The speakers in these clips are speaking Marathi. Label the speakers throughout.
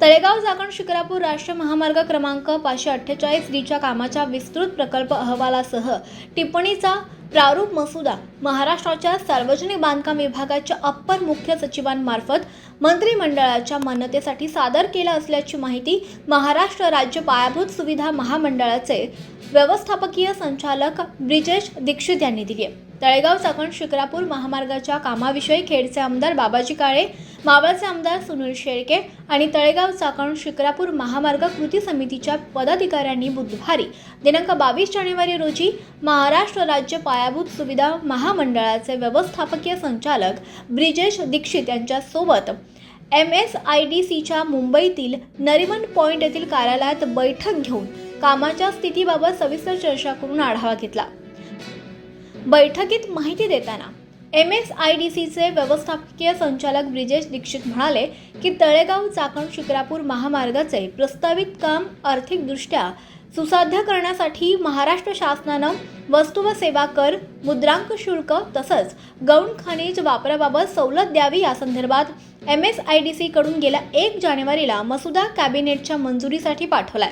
Speaker 1: तळेगाव जागण शिक्रापूर राष्ट्रीय महामार्ग क्रमांक पाचशे अठ्ठेचाळीस डीच्या कामाच्या विस्तृत प्रकल्प अहवालासह टिप्पणीचा प्रारूप मसुदा महाराष्ट्राच्या सार्वजनिक बांधकाम विभागाच्या अप्पर मुख्य सचिवांमार्फत मंत्रिमंडळाच्या मान्यतेसाठी सादर केला असल्याची माहिती महाराष्ट्र राज्य पायाभूत सुविधा महामंडळाचे व्यवस्थापकीय संचालक ब्रिजेश दीक्षित यांनी दिली आहे. तळेगाव चाकण शिक्रापूर महामार्गाच्या कामाविषयी खेडचे आमदार बाबाजी काळे मावळचे आमदार सुनील शेळके आणि तळेगाव चाकण शिक्रापूर महामार्ग कृती समितीच्या पदाधिकाऱ्यांनी बुधवारी दिनांक बावीस जानेवारी रोजी महाराष्ट्र राज्य पायाभूत सुविधा महामंडळाचे व्यवस्थापकीय संचालक ब्रिजेश दीक्षित यांच्यासोबत एम एस आय डी सीच्या मुंबईतील नरिमन पॉइंट येथील कार्यालयात बैठक घेऊन कामाच्या स्थितीबाबत सविस्तर चर्चा करून आढावा घेतला. बैठकीत माहिती देताना एम एस आय डी सीचे व्यवस्थापकीय संचालक ब्रिजेश दीक्षित म्हणाले की तळेगाव चाकण शिक्रापूर महामार्गाचे प्रस्तावित काम आर्थिकदृष्ट्या सुसाध्य करण्यासाठी महाराष्ट्र शासनानं वस्तू व सेवा कर मुद्रांक शुल्क तसंच गौण खनिज वापराबाबत सवलत द्यावी या संदर्भात एम एस आय डी सीकडून गेल्या एक जानेवारीला मसुदा कॅबिनेटच्या मंजुरीसाठी पाठवलाय.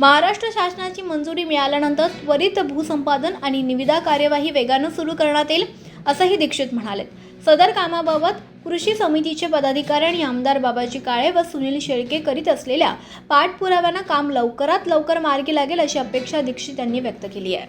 Speaker 1: महाराष्ट्र शासनाची मंजुरी मिळाल्यानंतर त्वरित भूसंपादन आणि निविदा कार्यवाही वेगानं सुरू करण्यात येईल असंही दीक्षित म्हणाले. सदर कामाबाबत कृषी समितीचे पदाधिकारी आणि आमदार बाबाजी काळे व सुनील शेळके करीत असलेल्या पाठपुराव्यानं काम लवकरात लवकर मार्गी लागेल अशी अपेक्षा दीक्षित यांनी व्यक्त केली आहे.